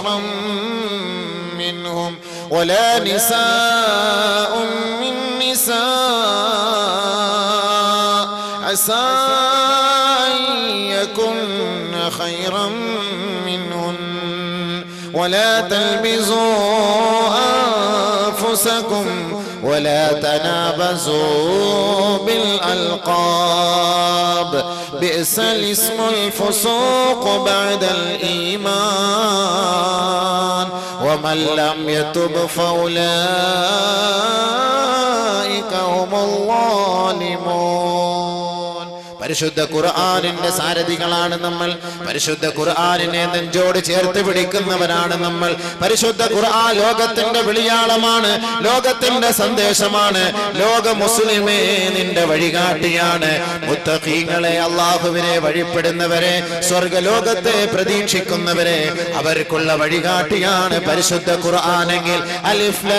خيرا منهم ولا نساء من نساء عسى أن يكن خيرا منهن ولا تلبسوا أنفسكم ولا تنابزوا بالألقاب. بئس الاسم الفسوق بعد الإيمان. ومن لم يتب فأولئك هم الظالمون. പരിശുദ്ധ ഖുർആാനിന്റെ സാരഥികളാണ് നമ്മൾ. പരിശുദ്ധ ഖുർആാനിനെ നെഞ്ചോട് ചേർത്ത് പിടിക്കുന്നവരാണ് നമ്മൾ. പരിശുദ്ധ ഖുർആൻ ലോകത്തിന്റെ വിളിയാളമാണ് ലോകത്തിന്റെ സന്ദേശമാണ് ലോക മുസ്ലിമേ നിന്റെ വഴികാട്ടിയാണ്. മുത്തഖീങ്ങളെ അള്ളാഹുവിനെ വഴിപ്പെടുന്നവരെ സ്വർഗലോകത്തെ പ്രതീക്ഷിക്കുന്നവരെ അവർക്കുള്ള വഴികാട്ടിയാണ് പരിശുദ്ധ ഖുർആാനെങ്കിൽ അലിഫ്ലാം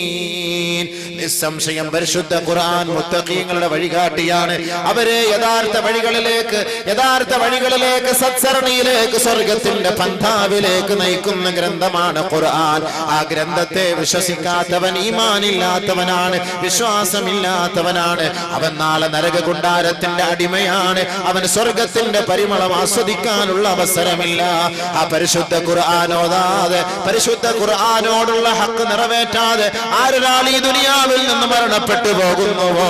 നിസ്സംശയം പരിശുദ്ധ ഖുർആൻ മുത്തഖീങ്ങളുടെ വഴികാട്ടിയാണ്. അവരെ യഥാർത്ഥ വഴികളിലേക്ക് യഥാർത്ഥ വഴികളിലേക്ക് സത്സരണിയിലേക്ക് സ്വർഗത്തിന്റെ പന്ഥാവിലേക്ക് നയിക്കുന്ന ഗ്രന്ഥമാണ് ഖുർആൻ. ആ ഗ്രന്ഥത്തെ വിശ്വസിക്കാത്തവൻ ഈമാനില്ലാത്തവനാണ് വിശ്വാസമില്ലാത്തവനാണ്. അവൻ നാളെ നരക കുണ്ടാരത്തിന്റെ അടിമയാണ്. അവൻ സ്വർഗത്തിന്റെ പരിമളം ആസ്വദിക്കാനുള്ള അവസരമില്ല. ആ പരിശുദ്ധ ഖുർആനോടാതെ പരിശുദ്ധ ഖുർആനോടുള്ള ഹക്ക് നിറവേറ്റാതെ ആരൊരാൾ ഈ ദുനിയാവിൽ നിന്ന് മരണപ്പെട്ടു പോകുന്നുവോ?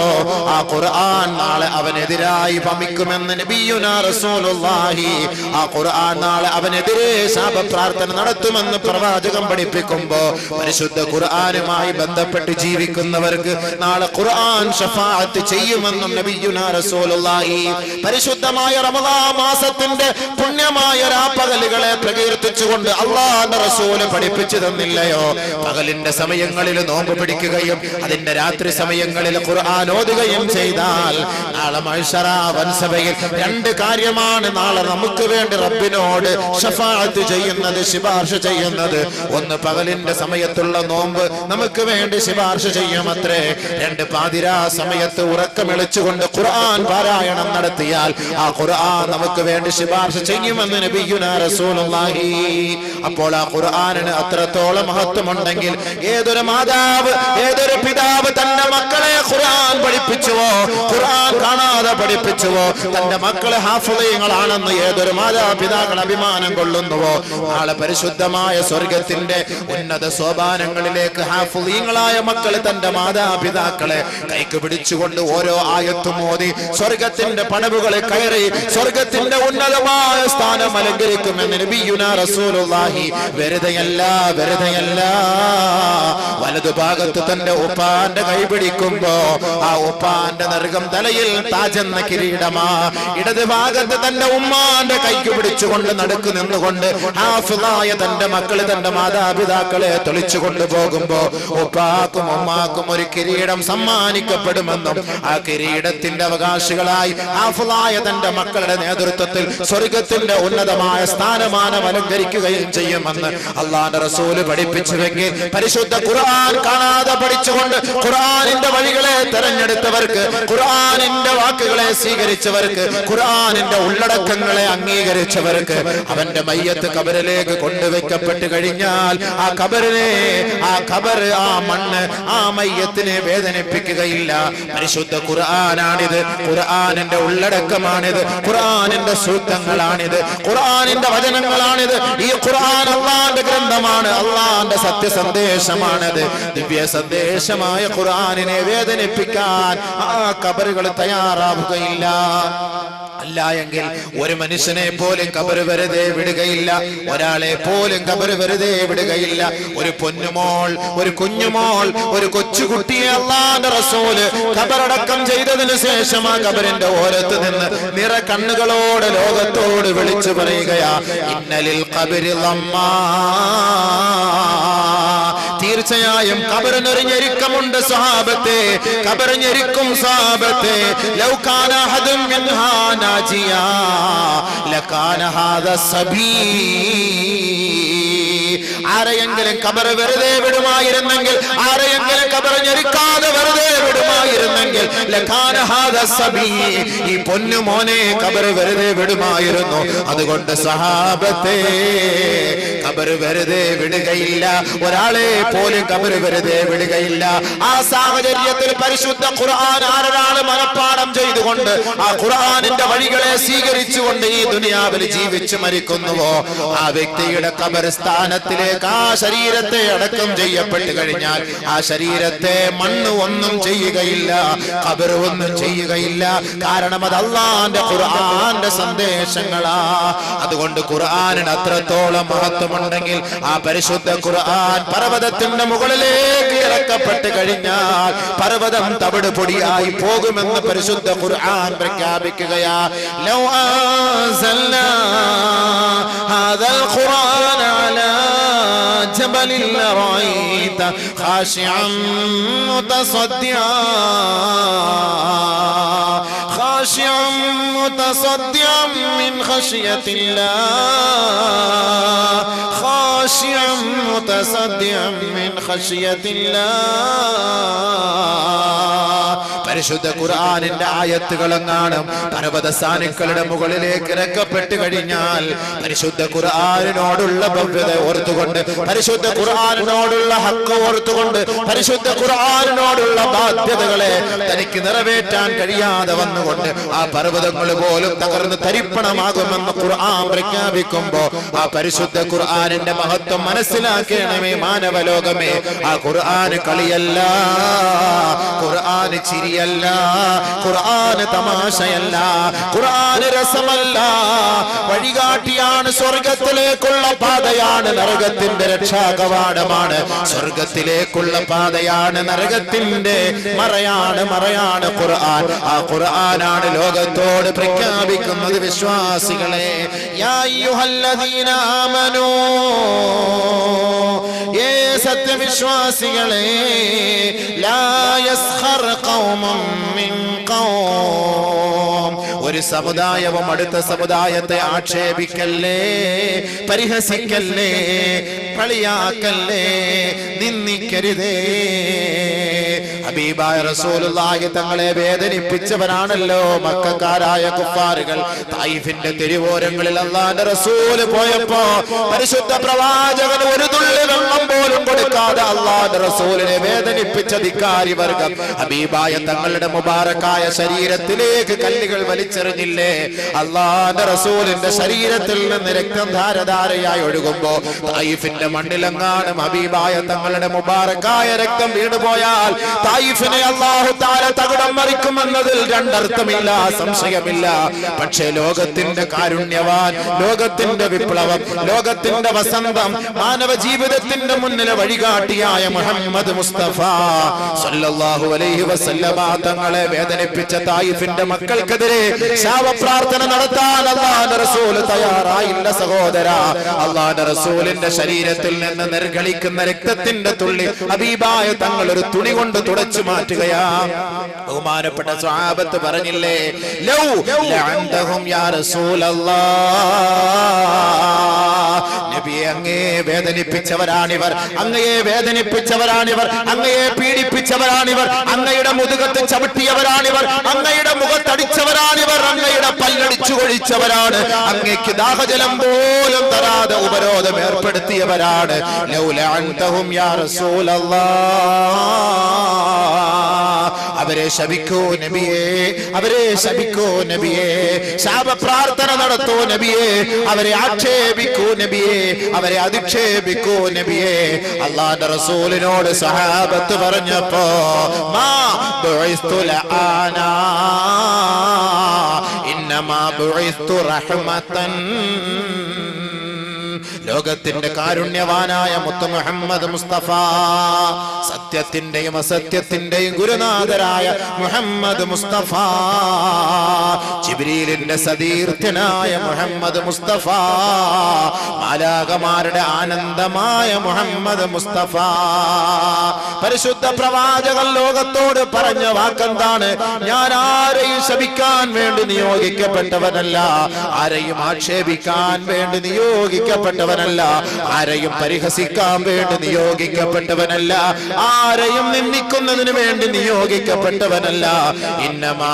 ആ ഖുർആൻ നാളെ അവനെതിരായി ഭമിക്കുമെന്ന് നബിയുനാ റസൂലുള്ളാഹി. ആ ഖുർആൻ നാളെ അവനെതിരെ ശാപ പ്രാർത്ഥന നടത്തുമെന്ന് പ്രവാചകം പഠിപ്പിക്കുമ്പോ പരിശുദ്ധ ഖുർആനുമായി ബന്ധപ്പെട്ട് ജീവിക്കുന്നവർക്ക് നാളെ ഖുർആൻ ഷഫാഅത്ത് ചെയ്യുമെന്നും നബിയുനാ റസൂലുള്ളാഹി പരിശുദ്ധമായ റമദാ മാസത്തിന്റെ പുണ്യമായ രാപ്പകലുകളെ പ്രകീർത്തിച്ചുകൊണ്ട് അല്ലാഹുവിന്റെ റസൂൽ പഠിപ്പിച്ചു തന്നില്ലയോ? പകലിന്റെ സമയങ്ങളിൽ നോമ്പ് പിടിക്കുകയും അതിന്റെ രാത്രി സമയങ്ങളിൽ ഖുർആൻ ഓതുകയും ചെയ്താൽ നാളെ മത്സര വൻസഭയിൽ രണ്ട് കാര്യമാണ് നാളെ നമുക്ക് വേണ്ടി റബ്ബിനോട് ഷഫാഅത്ത് ചെയ്യുന്നത് ശിപാർശ ചെയ്യുന്നത്. ഒന്ന് പകലിന്റെ സമയത്തുള്ള നോമ്പ് നമുക്ക് വേണ്ടി ശിപാർശ ചെയ്യുമത്രേ. രണ്ട് പാതിരാ സമയത്ത് ഉറക്കമിളിച്ചുകൊണ്ട് ഖുർആൻ പാരായണം നടത്തിയാൽ ആ ഖുർആൻ നമുക്ക് വേണ്ടി ശിപാർശ ചെയ്യുമെന്ന് നബിയുന റസൂലുള്ളാഹി. അപ്പോൾ ആ ഖുർആനിന് അത്രത്തോളം മഹത്വമുണ്ടെങ്കിൽ ഏതൊരു മാതാവ് ഏതൊരു പിതാവ് തന്റെ മക്കളെ ഖുർആൻ പഠിപ്പിച്ചുവോ? ഖുർആൻ കാണാതെ പഠിപ്പിച്ചുവോ? തന്റെ മക്കളെ ഹാഫുദയങ്ങളാണെന്ന് ഏതൊരു മാതാപിതാക്കൾ അഭിമാനം കൊള്ളുന്നുവോ? നാളെ പരിശുദ്ധമായ സ്വർഗത്തിന്റെ ഉന്നത സോപാനങ്ങളിലേക്ക് ഹാഫിളീങ്ങളായ മക്കൾ തന്റെ മാതാപിതാക്കളെ കൈക്ക് പിടിച്ചുകൊണ്ട് ഓരോ ആയത്തും മോദി സ്വർഗത്തിന്റെ പടവുകളെ കയറി സ്വർഗത്തിന്റെ ഉന്നതമായ സ്ഥാനം അലങ്കരിക്കുമെന്ന് റസൂലുള്ളാഹി വെറുതെയല്ല വെറുതെയല്ല. വലതുഭാഗത്ത് തന്റെ ഉപ്പാന്റെ കൈ പിടിക്കുമ്പോ ആ ഉപ്പാന്റെ നൃഗം തലയിൽ താജെന്ന കിരീടമാ. ഇടത് ഭാഗത്ത് തന്റെ ഉമ്മാന്റെ കൈക്ക് പിടിച്ചുകൊണ്ട് നടുക്ക് നിന്നുകൊണ്ട് ഹാഫിളായ തന്റെ മക്കൾ തന്റെ മാതാപിതാക്കളെ തൊളിച്ചു കൊണ്ടുപോകുമ്പോ ഉപ്പാക്കും ഉമ്മാക്കും ഒരു കിരീടം സമ്മാനിക്കപ്പെടുമെന്നും ആ കിരീടത്തിന്റെ അവകാശികളായി ഹാഫിളായ തന്റെ മക്കളുടെ നേതൃത്വത്തിൽ സ്വർഗത്തിന്റെ ഉന്നതമായ സ്ഥാനമാനം അലങ്കരിക്കുകയും ചെയ്യുമെന്ന് അള്ളാന്റെ റസൂൽ പഠിപ്പിച്ചുവെങ്കിൽ പരിശുദ്ധ ഖുർആൻ കാണാതെ പഠിച്ചുകൊണ്ട് ഖുർആനിന്റെ വഴികളെ തെരഞ്ഞെടുത്തവർക്ക് ഖുർആനിന്റെ വാക്കുകളെ സ്വീകരിച്ചവർക്ക് ഖുർആനിന്റെ ഉള്ളടക്കങ്ങളെ അംഗീകരിച്ചവർക്ക് അവന്റെ മയ്യത്ത് കബറിലേക്ക് കൊണ്ടുവയ്ക്കപ്പെട്ട് കഴിഞ്ഞാൽ ആ കബറിനെ ആ കബർ ആ മണ്ണ് ആ മയ്യത്തിനെ വേദനിപ്പിക്കുകയില്ല. പരിശുദ്ധ ഖുർആനാണിത്. ഖുർആനിന്റെ ഉള്ളടക്കമാണിത്. ഖുർആനിന്റെ സൂത്രങ്ങളാണിത് ഖുർആനിന്റെ വചനങ്ങളാണിത്. ഈ ഖുർആൻ അള്ളാന്റെ ഗ്രന്ഥമാണ്. അള്ളാന്റെ സത്യസന്ദേശമാണത്. ദിവ്യ സന്ദേശമായ ഖുർആനിനെ വേദനിപ്പിക്കാൻ ആ കബറുകൾ തയ്യാറാവുകയില്ല. അല്ല എങ്കിൽ ഒരു മനുഷ്യനെ പോലും കബറ് വെറുതെ വിടുകയില്ല. ഒരാളെ പോലും കബറ് വെറുതെ വിടുകയില്ല. ഒരു പൊന്നുമോൾ ഒരു കുഞ്ഞുമോൾ ഒരു കൊച്ചുകുട്ടിയെ അള്ളാന്റെ റസൂൽ കബറടക്കം ചെയ്തതിനു ശേഷം ആ കബറിന്റെ ഓരത്ത് നിന്ന് നിറ കണ്ണുകളോട് ലോകത്തോട് വിളിച്ചു പറയുകയാ ഇന്നലിൽ കബരി തീർച്ചയായും കബറിനൊരു ഞെരുക്കമുണ്ട് സ്വഹാബത്തെ. കബറിഞ്ഞെരുക്കും സ്വഹാബത്തെ. ലൗകാന അഹദും മിൻഹാ ലകാന ഹാദ സബീ. ആരെയെങ്കിലും കബർ വെറുതെ വിടുമായിരുന്നെങ്കിൽ ആരെയെങ്കിലും കബർ ഞെരുക്കാതെ വെറുതെ വിടുമായിരുന്നെങ്കിൽ. ഈ പൊന്നു മോനെ കബർ വെറുതെ വിടുമായിരുന്നു അതുകൊണ്ട് സഹാബത്തെ കബർ വെറുതെ വിടുകയില്ല ഒരാളെ പോലും കബർ വെറുതെ വിടുകയില്ല ആ സാഹചര്യത്തിൽ പരിശുദ്ധ ഖുർആൻ ആരൊരാൾ മനഃപ്പാടം ചെയ്തുകൊണ്ട് ആ ഖുർആനിന്റെ വഴികളെ സ്വീകരിച്ചുകൊണ്ട് ഈ ദുനിയാവിൽ ജീവിച്ചു മരിക്കുന്നുവോ? ആ വ്യക്തിയുടെ കബർ സ്ഥാനത്തിലേക്ക് ആ ശരീരത്തെ അടക്കം ചെയ്യപ്പെട്ടു കഴിഞ്ഞാൽ ആ ശരീരത്തെ മണ്ണ് ഒന്നും ചെയ്യുകയില്ല കബർ ഒന്നും ചെയ്യുകയില്ല. കാരണം അത് അള്ളാന്റെ ഖുർആന്റെ സന്ദേശങ്ങളാ. അതുകൊണ്ട് ഖുർആനിന് അത്രത്തോളം മഹത്വമുണ്ടെങ്കിൽ ആ പരിശുദ്ധ ഖുർആൻ പർവതത്തിന്റെ മുകളിലേക്ക് ഇറക്കപ്പെട്ട് കഴിഞ്ഞാൽ പർവതം തവിട് പൊടിയായി പോകുമെന്ന് പരിശുദ്ധ ഖുർആൻ പ്രഖ്യാപിക്കുകയാ. ലൗ അൻസൽനാ ഹാദൽ ഖുർആൻ അലാ جبل لرأيت خاشعا متصدعا. خاشعا متصدعا من خشية الله. خاشعا متصدعا من خشية الله. പരിശുദ്ധ ഖുർആാനിന്റെ ആയത്തുകളെങ്ങാണ് പർവത സാനുക്കളുടെ മുകളിലേക്ക് ഇറക്കപ്പെട്ട് കഴിഞ്ഞാൽ പരിശുദ്ധ ഖുർആാനിനോടുള്ള ഭവ്യത ഓർത്തുകൊണ്ട് പരിശുദ്ധ ഖുർആാനിനോടുള്ള ഹക്ക് ഓർത്തുകൊണ്ട് പരിശുദ്ധ ഖുർആാനിനോടുള്ള ബാധ്യതകളെ തനിക്ക് നിറവേറ്റാൻ കഴിയാതെ വന്നുകൊണ്ട് ആ പർവതങ്ങൾ പോലും തകർന്ന് തരിപ്പണമാകുമെന്ന് ഖുർആൻ പ്രഖ്യാപിക്കുമ്പോ ആ പരിശുദ്ധ ഖുർആാനിന്റെ മഹത്വം മനസ്സിലാക്കണമേ മാനവലോകമേ. ആ ഖുർആൻ കളിയല്ല ഖുർആൻ ചിരിയല്ല ഖുർആന് തമാശയല്ല. ഖുർആന് രസമല്ല. വഴികാട്ടിയാണ് സ്വർഗത്തിലേക്കുള്ള പാതയാണ്. നരകത്തിന്റെ രക്ഷാകവാടമാണ്. സ്വർഗത്തിലേക്കുള്ള പാതയാണ്. നരകത്തിന്റെ മറയാണ് മറയാണ് ഖുർആൻ. ആ ഖുർആനാണ് ലോകത്തോട് പ്രഖ്യാപിക്കുന്നത് വിശ്വാസികളെ. യാ അയ്യുഹല്ലദീന ആമനൂ. സത്യവിശ്വാസികളെ ഒരു സമുദായവും അടുത്ത സമുദായത്തെ ആക്ഷേപിക്കല്ലേ പരിഹസിക്കല്ലേ കളിയാക്കല്ലേ നിന്ദിക്കരുതേ. ഹബീബായ റസൂലുള്ളാഹി തങ്ങളെ വേദനിപ്പിച്ചവരാണല്ലോ മക്കാരായ കുഫാറുകൾ തായിഫിന്റെ തിരുവോരങ്ങളിൽ അള്ളാന്റെ റസൂൽ പോയപ്പോ പരിശുദ്ധ പ്രവാചകൻ ഒരു തുള്ളി വെള്ളം പോലും കൊടുക്കാതെ അള്ളാന്റെ റസൂലിനെ വേദനിപ്പിച്ച ധിക്കാരി വർഗം ഹബീബായ തങ്ങളുടെ മുബാറക്കായ ശരീരത്തിലേക്ക് കല്ലുകൾ വലിച്ചെറിഞ്ഞില്ലേ? അള്ളാന്റെ റസൂലിന്റെ ശരീരത്തിൽ നിന്ന് രക്തം ധാരധാരയായി ഒഴുകുമ്പോ തായിഫിന്റെ മണ്ണിലെങ്ങാനും ഹബീബായ തങ്ങളുടെ മുബാറക്കായ രക്തം വീണുപോയാൽ തായിഫിനെ അള്ളാഹു താര തകിടം മറിക്കുമെന്നതിൽ രണ്ടർത്ഥമില്ല സംശയമില്ല. പക്ഷേ ലോകത്തിന്റെ കാരുണ്യവാൻ ലോകത്തിന്റെ വിപ്ലവം ലോകത്തിന്റെ വസന്തം മാനവ ജീവിതത്തിന്റെ മുന്നിലെ വഴികാട്ടിയായ മുഹമ്മദ് മുസ്തഫ സല്ലല്ലാഹു അലൈഹി വസല്ലമ തങ്ങളെ വേദനിപ്പിച്ച തായിഫിന്റെ മക്കൾക്കെതിരെ ശാപപ്രാർത്ഥന നടത്താൻ അള്ളാഹ് റസൂൽ തയ്യാറായില്ല സഹോദര. അള്ളാഹ് റസൂലിന്റെ ശരീരത്തിൽ നിന്ന് നിർഗളിക്കുന്ന രക്തത്തിന്റെ തുള്ളി ഹബീബായ തങ്ങൾ ഒരു തുണി കൊണ്ട് തുടച്ചു മാറ്റുകയാ. ബഹുമാനപ്പെട്ട സ്വഹാബത്ത് പറഞ്ഞില്ലേ ലൗ യാ റസൂലല്ലാ നബിയെ അങ്ങയെ വേദനിപ്പിച്ചവരാണിവർ അങ്ങയെ വേദനിപ്പിച്ചവരാണിവർ അങ്ങയെ പീഡിപ്പിച്ചവരാണിവർ അങ്ങയുടെ മുതുകത്ത് ചവിട്ടിയവരാണിവർ അങ്ങയുടെ മുഖത്തടിച്ചവരാണിവർ അങ്ങയുടെ പല്ലടിച്ചു കൊഴിച്ചവരാണ്. അങ്ങയ്ക്ക് ദാഹജലം പോലും തരാതെ ഉപരോധം ഏർപ്പെടുത്തിയവരാണ്. ലൗല അൻതഹും യാ റസൂലല്ലാഹ്. അവരെ ശപിക്കോ നബിയേ അവരെ ശപിക്കൂ നബിയേ. ശാപപ്രാർത്ഥന നടത്തോ നബിയേ അവരെ ആക്ഷേപിക്കൂ നബിയേ അവരെ അധിക്ഷേപിക്കൂ നബിയേ. അള്ളാന്റെ റസൂലിനോട് സഹാബത്ത് പറഞ്ഞപ്പോ മാ ലആനാ ഇന്നമാ റഹ്മതൻ ലോകത്തിന്റെ കാരുണ്യവാനായ മുത്ത മുഹമ്മദ് മുസ്തഫ സത്യത്തിന്റെയും അസത്യത്തിന്റെയും ഗുരുനാഥരായ മുഹമ്മദ് മുസ്തഫ ജിബ്രീലിന്റെ സതീർത്ഥനായ മുഹമ്മദ് മുസ്തഫ മാലാകമാരുടെ ആനന്ദമായ മുഹമ്മദ് മുസ്തഫ. പരിശുദ്ധ പ്രവാചകൻ ലോകത്തോട് പറഞ്ഞ വാക്കെന്താണ്? ഞാൻ ആരെയും ശപിക്കാൻ വേണ്ടി നിയോഗിക്കപ്പെട്ടവനല്ല ആരെയും ആക്ഷേപിക്കാൻ വേണ്ടി നിയോഗിക്കപ്പെട്ട നിയോഗിക്കപ്പെട്ടവനല്ല ആരെയും പരിഹസിക്കാൻ വേണ്ടി നിയോഗിക്കപ്പെട്ടവനല്ല. ആരെയും നിന്ദിക്കുന്നതിന് വേണ്ടി നിയോഗിക്കപ്പെട്ടവനല്ല. ഇന്നമാ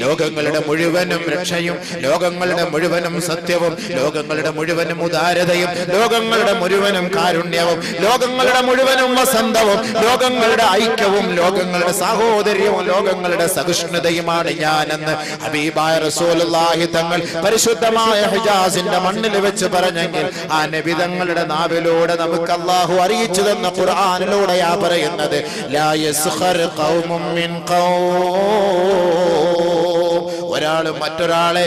ലോകങ്ങളുടെ മുഴുവനും രക്ഷയും ലോകങ്ങളുടെ മുഴുവനും സത്യവും ലോകങ്ങളുടെ മുഴുവനും ഉദാരതയും ലോകങ്ങളുടെ മുഴുവനും കാരുണ്യവും ലോകങ്ങളുടെ മുഴുവനും വസന്തവും ലോകങ്ങളുടെ ഐക്യവും ലോകങ്ങളുടെ സാഹോദര്യവും ലോകങ്ങളുടെ സഹിഷ്ണുതയുമാണ് ഞാനെന്ന് ഹബീബായ റസൂലുള്ളാഹി തങ്ങൾ പരിശുദ്ധമായ ഹിജാസിന്റെ മണ്ണിൽ വെച്ച് പറഞ്ഞെങ്കിൽ ആ നബി തങ്ങളുടെ നാവിലൂടെ നമുക്ക് അള്ളാഹു അറിയിച്ചു തന്ന ഖുർആനിലൂടെയാ പറയുന്നത്. ലാ യസ്ഖർ ഖൗമും മിൻ ഖൗം. ഒരാൾ മറ്റൊരാളെ